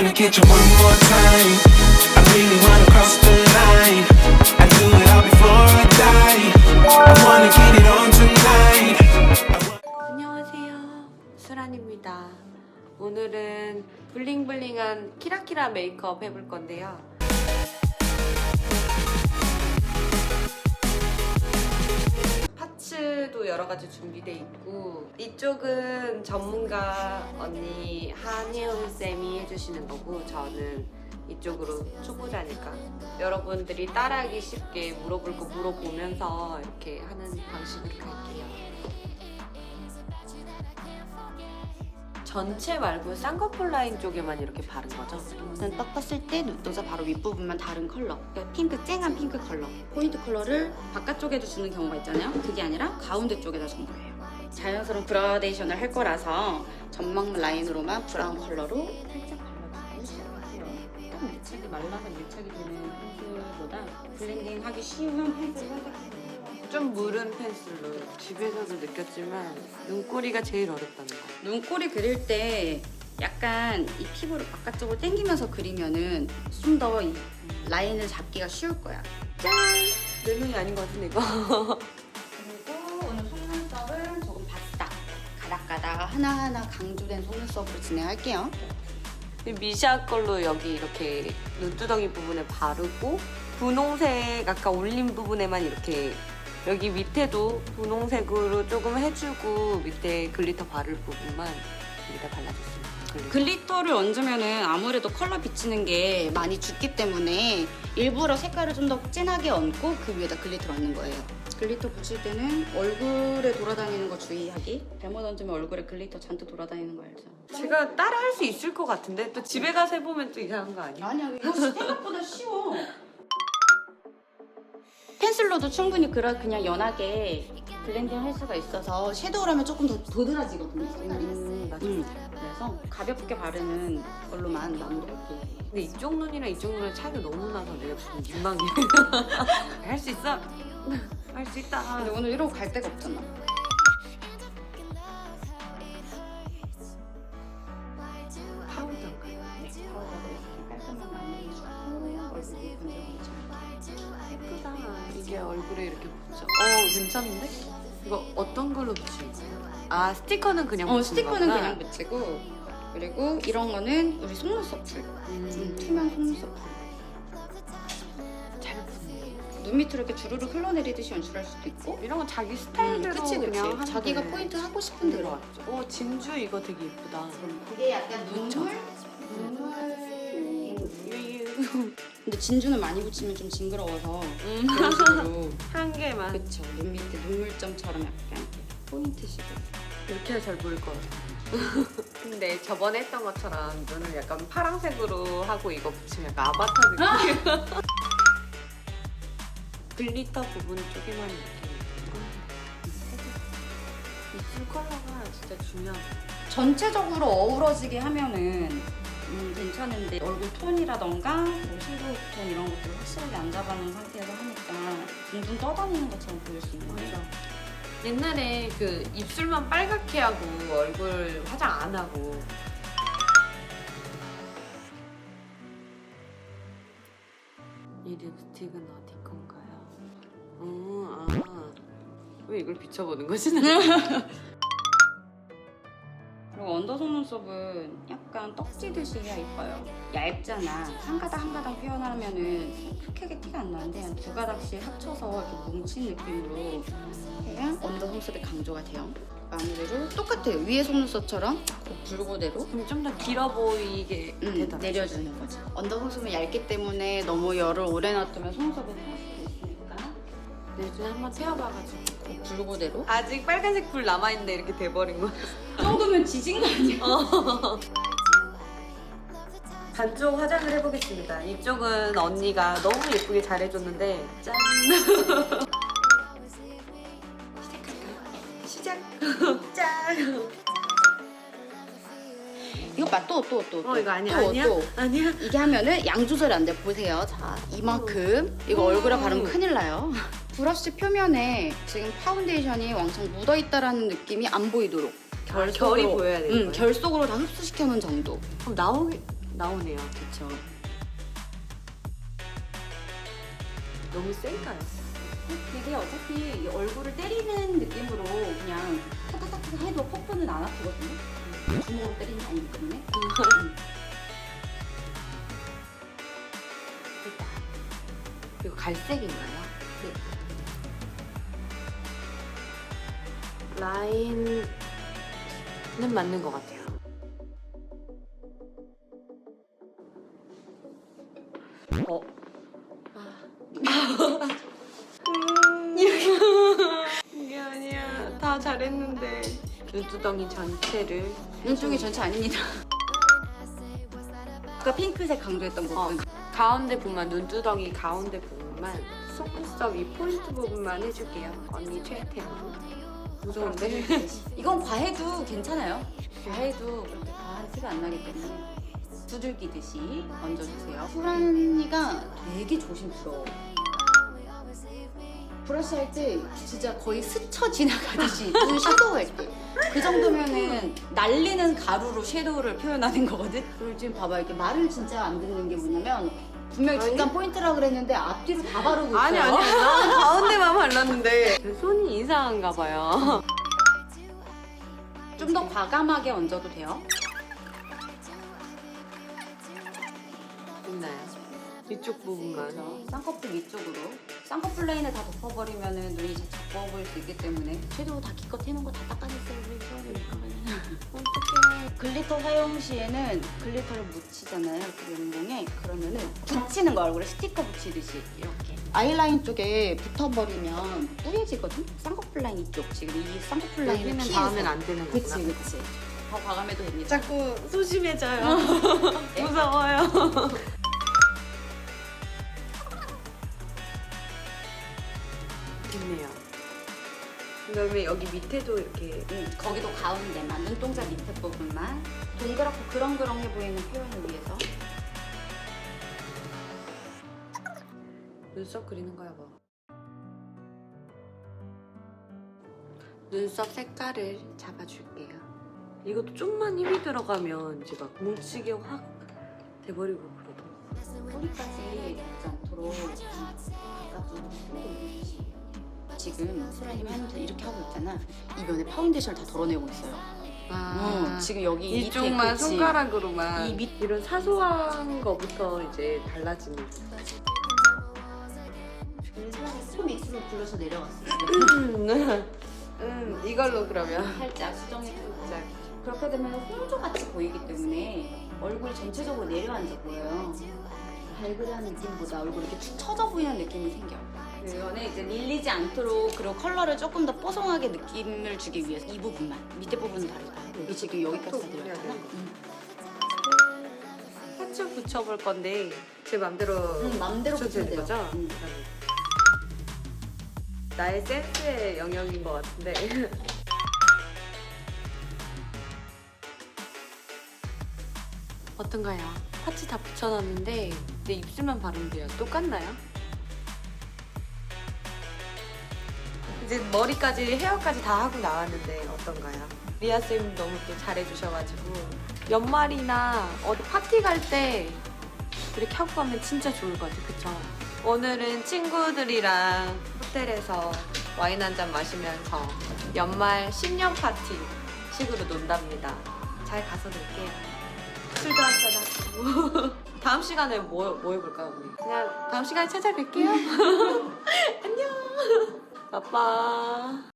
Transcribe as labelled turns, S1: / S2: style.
S1: wanna catch you one more time. I really wanna cross the line. I do it all before I die. I wanna get it on tonight.
S2: 안녕하세요. 수란입니다. 오늘은 블링블링한 키라키라 메이크업 해볼 건데요. 파츠도 여러 가지 준비돼 있고 이쪽은 전문가 언니 한혜원 쌤이 해주시는 거고 저는 이쪽으로 초보자니까 여러분들이 따라하기 쉽게 물어볼 거 물어보면서 이렇게 하는 방식으로 갈게요. 전체 말고 쌍꺼풀 라인 쪽에만 이렇게 바른 거죠?
S3: 눈떡 떴을 때 눈동자 바로 윗부분만 다른 컬러. 그러니까 핑크 쨍한 핑크 컬러. 포인트 컬러를 바깥쪽에도 주는 경우가 있잖아요. 그게 아니라 가운데 쪽에다 준 거예요. 자연스러운 그라데이션을 할 거라서 전망 라인으로만 브라운 컬러로 살짝 발라주고 딱 밀착이 말라서 밀착이 되는 펜슬보다 블렌딩 하기 쉬운 펜슬을 선택해요
S2: 좀 무른 펜슬로 집에서도 느꼈지만 눈꼬리가 제일 어렵다는 거.
S3: 눈꼬리 그릴 때 약간 이 피부를 바깥쪽으로 당기면서 그리면은 좀 더 라인을 잡기가 쉬울 거야. 짠!
S2: 내 눈이 아닌 것 같은데 이거.
S3: 그리고 오늘 속눈썹을 조금 바싹 가닥가닥 하나하나 강조된 속눈썹으로 진행할게요.
S2: 미샤 걸로 여기 이렇게 눈두덩이 부분에 바르고 분홍색 아까 올린 부분에만 이렇게 여기 밑에도 분홍색으로 조금 해주고 밑에 글리터 바를 부분만 여기다 발라줬습니다. 글리터.
S3: 글리터를 얹으면은 아무래도 컬러 비치는 게 많이 죽기 때문에 일부러 색깔을 좀 더 진하게 얹고 그 위에다 글리터를 얹는 거예요. 글리터 붙일 때는 얼굴에 돌아다니는 거 주의하기. 잘못 얹으면 얼굴에 글리터 잔뜩 돌아다니는 거 알죠?
S2: 제가 따라 할 수 있을 것 같은데 또 집에 가서 해보면 또 이상한 거 아니야?
S3: 아니야 이거 생각보다 펜슬로도 충분히 그러, 그냥 연하게 블렌딩 할 수가 있어서 섀도우를 하면 조금 더 도드라지거든요 색깔이
S2: 음.
S3: 음, 그래서 가볍게 바르는 걸로만 마무리할게요
S2: 근데 이쪽 눈이랑 이쪽 눈의 차이가 너무 나서 내가 지금 민망해. 할 수 있어. 할 수 있다.
S3: 근데 오늘 이러고 갈 데가 없잖아
S2: 얼굴에 이렇게 붙죠. 어, 괜찮은데? 이거 어떤 걸로 붙이는 거예요? 아, 스티커는 그냥
S3: 어,
S2: 붙이는
S3: 스티커는
S2: 거구나.
S3: 그냥 붙이고 그리고 이런 거는 우리 속눈썹 풀 음,
S2: 음,
S3: 투명 속눈썹 풀
S2: 잘 붙네.
S3: 눈 밑으로 이렇게 주르륵 흘러내리듯이 연출할 수도 있고
S2: 이런 건 자기 스타일대로
S3: 그치 그치
S2: 그냥 하면
S3: 자기가
S2: 돼.
S3: 포인트 하고 싶은 대로
S2: 들어왔죠. 어, 진주 이거 되게 예쁘다.
S3: 그게 약간 눈물? 눈물 근데 진주는 많이 붙이면 좀 징그러워서
S2: 음.
S3: 그런 식으로
S2: 한 개만.
S3: 그쵸 눈 밑에 눈물점처럼 약간 포인트식으로
S2: 이렇게 해야 잘 보일 것 같아. 근데 저번에 했던 것처럼 눈을 약간 파란색으로 하고 이거 붙이면 약간 아바타 느낌. 글리터 부분 쪽에만 이렇게. 입술 컬러가 진짜 중요하다.
S3: 전체적으로 어우러지게 하면은 음, 괜찮은데 얼굴 톤이라던가 뭐 섀도우 톤 이런 것들 확실하게 안 잡아놓은 상태에서 하니까 둥둥 떠다니는 것처럼 보일 수 있는 거죠
S2: 옛날에 그 입술만 빨갛게 하고 얼굴 화장 안 하고 이 립스틱은 어디 건가요? 음, 아. 왜 이걸 비춰보는 거지?
S3: 그리고 언더 속눈썹은 약간 떡지듯이 해야 이뻐요. 얇잖아. 한 가닥 한 가닥 표현하면은 크게 티가 안 나는데 한 두 가닥씩 합쳐서 이렇게 뭉친 느낌으로 해야 언더 속눈썹이 강조가 돼요. 마무리로 똑같아요. 위에 속눈썹처럼 그 붉고대로
S2: 그럼 좀더 길어 보이게
S3: 음. 내려주는 거죠. 언더 속눈썹은 얇기 때문에 너무 열을 오래 놔두면 속눈썹이
S2: 내중에 한번 태워봐가지고
S3: 그 붉고대로
S2: 아직 빨간색 불 남아있는데 이렇게 돼버린 거야
S3: 이 정도면 지진 거 아니야?
S2: 반쪽 화장을 해보겠습니다 이쪽은 언니가 너무 예쁘게 잘해줬는데 짠 시작할까요? 시작 짠
S3: 이거 봐, 또, 또, 또.
S2: 어,
S3: 또.
S2: 이거 아니야
S3: 또,
S2: 아니야
S3: 또.
S2: 아니야
S3: 이게 하면은 양 조절이 안 돼. 보세요. 자, 이만큼. 이거
S2: 음.
S3: 얼굴에 바르면 큰일 나요. 브러쉬 표면에 지금 파운데이션이 왕창 묻어 있다라는 느낌이 안 보이도록.
S2: 결, 결이 보여야 되는
S3: 응,
S2: 거예요?
S3: 결 속으로 다 흡수시켜 놓은 정도.
S2: 그럼 나오기 나오네요.
S3: 그쵸.
S2: 너무 센가요?
S3: 되게 어차피 이 얼굴을 때리는 느낌으로 그냥 탁탁탁탁 해도 퍼프는 안 아프거든요. 주먹으로 때리는 게 아니기 때문에. 음.
S2: 이거 갈색인가요? 라인은 맞는 것 같아요. 어. 이게 아니야. 다 잘했는데. 눈두덩이 전체를
S3: 눈쪽이 전체 아닙니다. 아까 핑크색 강조했던 부분.
S2: 가운데 부분만 눈두덩이 가운데 부분만 속눈썹 이 포인트 부분만 해줄게요. 언니 최애템으로. 무서운데?
S3: 이건 과해도 괜찮아요. 과해도 그렇게 과한 티가 안 나기 때문에 두들기듯이 얹어주세요. 수란이가 되게 조심스러워. 브러쉬 할 때 진짜 거의 스쳐 지나가듯이 눈 섀도우 할 때. 그 정도면은 날리는 가루로 섀도우를 표현하는 거거든? 그리고 지금 봐봐 이렇게 말을 진짜 안 듣는 게 뭐냐면 분명히
S2: 아니?
S3: 중간 포인트라 그랬는데 앞뒤로 다 바르고 있어요.
S2: 아니 아니 나 가운데만 발랐는데 제 손이 이상한가 봐요.
S3: 좀 더 과감하게 얹어도 돼요.
S2: 있나요? 이쪽 부분만.
S3: 쌍꺼풀 위쪽으로 쌍꺼풀 라인을 다 덮어버리면 눈이 작아 보일 수 있기 때문에 섀도우 다 기껏 해놓은 거 다 닦아냈어요 우리
S2: 어떡해.
S3: 글리터 사용 시에는 글리터를 묻히잖아요 그 면봉에 그러면은 붙이는 거 얼굴에 스티커 붙이듯이 이렇게 아이라인 쪽에 붙어버리면 뿌얘지거든? 쌍꺼풀 라인 이쪽 지금 이 쌍꺼풀 라인을
S2: 여기는
S3: 피해서
S2: 닿으면 안 되는 거구나.
S3: 그치 그치 더 과감해도 됩니다
S2: 자꾸 소심해져요. 무서워요. 됐네요. 그다음에 여기 밑에도 이렇게
S3: 음, 거기도 가운데만 눈동자 밑에 부분만 동그랗고 그렁그렁해 보이는 표현을 위해서
S2: 눈썹 그리는 거야 뭐. 눈썹 색깔을 잡아줄게요. 이것도 좀만 힘이 들어가면 이제 막 뭉치게 확 돼버리고 그러더라고.
S3: 뿌리까지 닿지 않도록 지금 수라님 하면서 이렇게 하고 있잖아. 이 면에 파운데이션을 다 덜어내고 있어요. 어, 지금 여기 밑에
S2: 이쪽만
S3: 그치?
S2: 손가락으로만.
S3: 이 밑-
S2: 이런 사소한 거부터 이제 달라지는
S3: 코 밑으로 굴려서 내려갔어요.
S2: 음, 이걸로 그러면.
S3: 살짝 수정해주고
S2: 자,
S3: 그렇게 되면 홍조같이 보이기 때문에 얼굴이 전체적으로 내려앉아 보여요. 발그레한 느낌보다 얼굴이 이렇게 축 처져 보이는 느낌이 생겨요 그거는 이제 밀리지 않도록 그리고 컬러를 조금 더 뽀송하게 느낌을 주기 위해서 이 부분만 밑에 부분은 다르다 여기 지금 여기까지 다
S2: 돼.
S3: 음.
S2: 파츠 붙여볼 건데 제 맘대로
S3: 음, 맘대로 붙여도 돼요.
S2: 거죠?
S3: 음.
S2: 나의 센스의 영역인 것 같은데 어떤가요? 파츠 다 붙여놨는데 내 입술만 바르면 돼요. 똑같나요? 이제 머리까지 헤어까지 다 하고 나왔는데 어떤가요? 리아 쌤 너무 또 잘해주셔가지고 연말이나 어디 파티 갈 때 이렇게 하고 가면 진짜 좋을 것 같아요. 그쵸? 오늘은 친구들이랑 호텔에서 와인 한 잔 마시면서 연말 신년 파티 식으로 논답니다. 잘 가서 놀게요. 술도 한잔 하고. 다음 시간에 뭐, 뭐 해볼까요, 언니? 그냥 다음 시간에 찾아뵐게요. 안녕. 아빠.